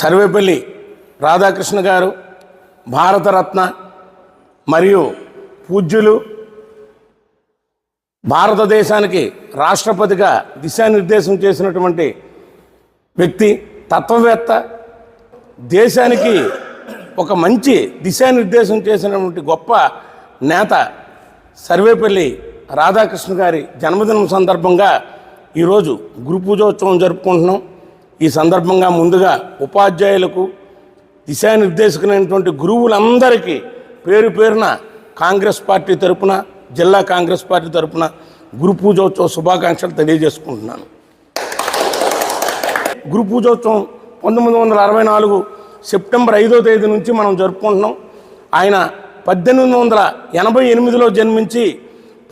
సర్వేపల్లి రాధాకృష్ణ గారు భారతరత్న మరియు పూజ్యులు భారతదేశానికి రాష్ట్రపతిగా దిశానిర్దేశం చేసినటువంటి వ్యక్తి తత్వవేత్త దేశానికి ఒక మంచి దిశానిర్దేశం చేసినటువంటి గొప్ప నేత సర్వేపల్లి రాధాకృష్ణ గారి జన్మదినం సందర్భంగా ఈరోజు గురు పూజోత్సవం జరుపుకుంటున్నాం. ఈ సందర్భంగా ముందుగా ఉపాధ్యాయులకు దిశానిర్దేశకులైనటువంటి గురువులందరికీ పేరు పేరున కాంగ్రెస్ పార్టీ తరపున జిల్లా కాంగ్రెస్ పార్టీ తరపున గురు పూజోత్సవ శుభాకాంక్షలు తెలియజేసుకుంటున్నాను. గురు పూజోత్సవం పంతొమ్మిది వందల అరవై నాలుగు సెప్టెంబర్ ఐదో తేదీ నుంచి మనం జరుపుకుంటున్నాం. ఆయన పద్దెనిమిది వందల ఎనభై ఎనిమిదిలో జన్మించి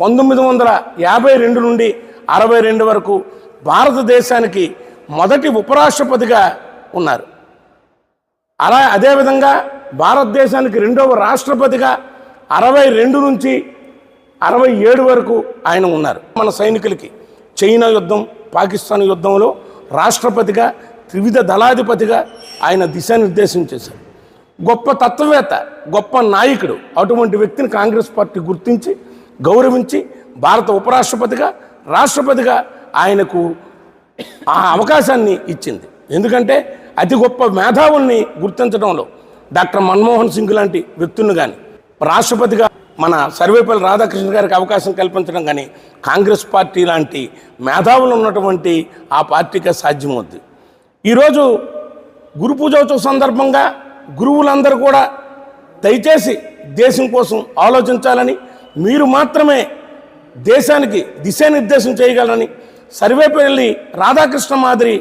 పంతొమ్మిది వందల యాభై రెండు నుండి అరవై రెండు వరకు భారతదేశానికి మొదటి ఉపరాష్ట్రపతిగా ఉన్నారు. అలా అదేవిధంగా భారతదేశానికి రెండవ రాష్ట్రపతిగా అరవై రెండు నుంచి అరవై ఏడు వరకు ఆయన ఉన్నారు. మన సైనికులకి చైనా యుద్ధం పాకిస్తాన్ యుద్ధంలో రాష్ట్రపతిగా త్రివిధ దళాధిపతిగా ఆయన దిశానిర్దేశం చేశారు. గొప్ప తత్వవేత్త గొప్ప నాయకుడు అటువంటి వ్యక్తిని కాంగ్రెస్ పార్టీ గుర్తించి గౌరవించి భారత ఉపరాష్ట్రపతిగా రాష్ట్రపతిగా ఆయనకు ఆ అవకాశాన్ని ఇచ్చింది. ఎందుకంటే అతి గొప్ప మేధావుల్ని గుర్తించడంలో డాక్టర్ మన్మోహన్ సింగ్ లాంటి వ్యక్తులను కానీ రాష్ట్రపతిగా మన సర్వేపల్లి రాధాకృష్ణ గారికి అవకాశం కల్పించడం కానీ కాంగ్రెస్ పార్టీ లాంటి మేధావులు ఉన్నటువంటి ఆ పార్టీకి సాధ్యమవుద్ది. ఈరోజు గురు పూజోత్సవ సందర్భంగా గురువులందరూ కూడా దయచేసి దేశం కోసం ఆలోచించాలని మీరు మాత్రమే దేశానికి దిశానిర్దేశం చేయగలరని సర్వేపల్లి రాధాకృష్ణ మాదిరి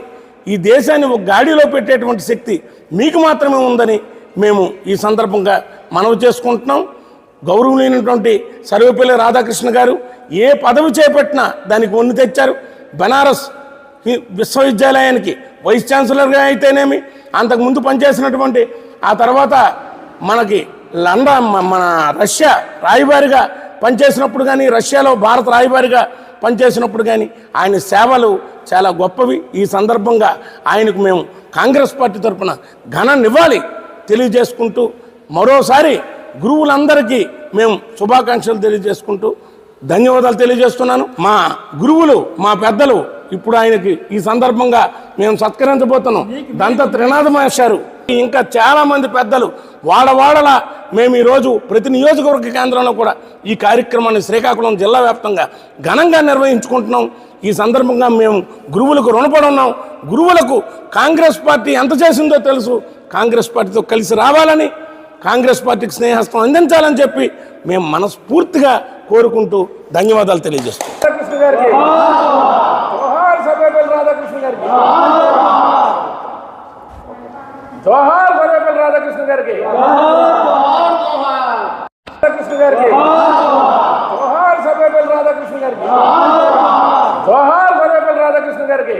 ఈ దేశాన్ని ఒక గాడిలో పెట్టేటువంటి శక్తి మీకు మాత్రమే ఉందని మేము ఈ సందర్భంగా మనవి చేసుకుంటున్నాం. గౌరవనీయమైనటువంటి సర్వేపల్లి రాధాకృష్ణ గారు ఏ పదవి చేపట్టినా దానికి ఒన్ని తెచ్చారు. బనారస్ విశ్వవిద్యాలయానికి వైస్ ఛాన్సలర్గా అయితేనేమి అంతకుముందు పనిచేసినటువంటి ఆ తర్వాత మనకి లండన్ మన రష్యా రాయబారిగా పనిచేసినప్పుడు కానీ రష్యాలో భారత రాయబారిగా పనిచేసినప్పుడు కానీ ఆయన సేవలు చాలా గొప్పవి. ఈ సందర్భంగా ఆయనకు మేము కాంగ్రెస్ పార్టీ తరఫున ఘన నివ్వాలి తెలియజేసుకుంటూ మరోసారి గురువులందరికీ మేము శుభాకాంక్షలు తెలియజేసుకుంటూ ధన్యవాదాలు తెలియజేస్తున్నాను. మా గురువులు మా పెద్దలు ఇప్పుడు ఆయనకి ఈ సందర్భంగా మేము సత్కరించబోతున్నాం. దంత త్రినాథ ఇంకా చాలామంది పెద్దలు వాడవాడలా మేము ఈరోజు ప్రతి నియోజకవర్గ కేంద్రంలో కూడా ఈ కార్యక్రమాన్ని శ్రీకాకుళం జిల్లా వ్యాప్తంగా ఘనంగా నిర్వహించుకుంటున్నాం. ఈ సందర్భంగా మేము గురువులకు రుణపడి ఉన్నాం. గురువులకు కాంగ్రెస్ పార్టీ ఎంత చేసిందో తెలుసు. కాంగ్రెస్ పార్టీతో కలిసి రావాలని కాంగ్రెస్ పార్టీకి స్నేహస్తం అందించాలని చెప్పి మేము మనస్ఫూర్తిగా కోరుకుంటూ ధన్యవాదాలు తెలియజేస్తాం करके। राधा कृष्ण करके। तोहार बल राधा कृष्ण करके। बल राधा कृष्ण करके।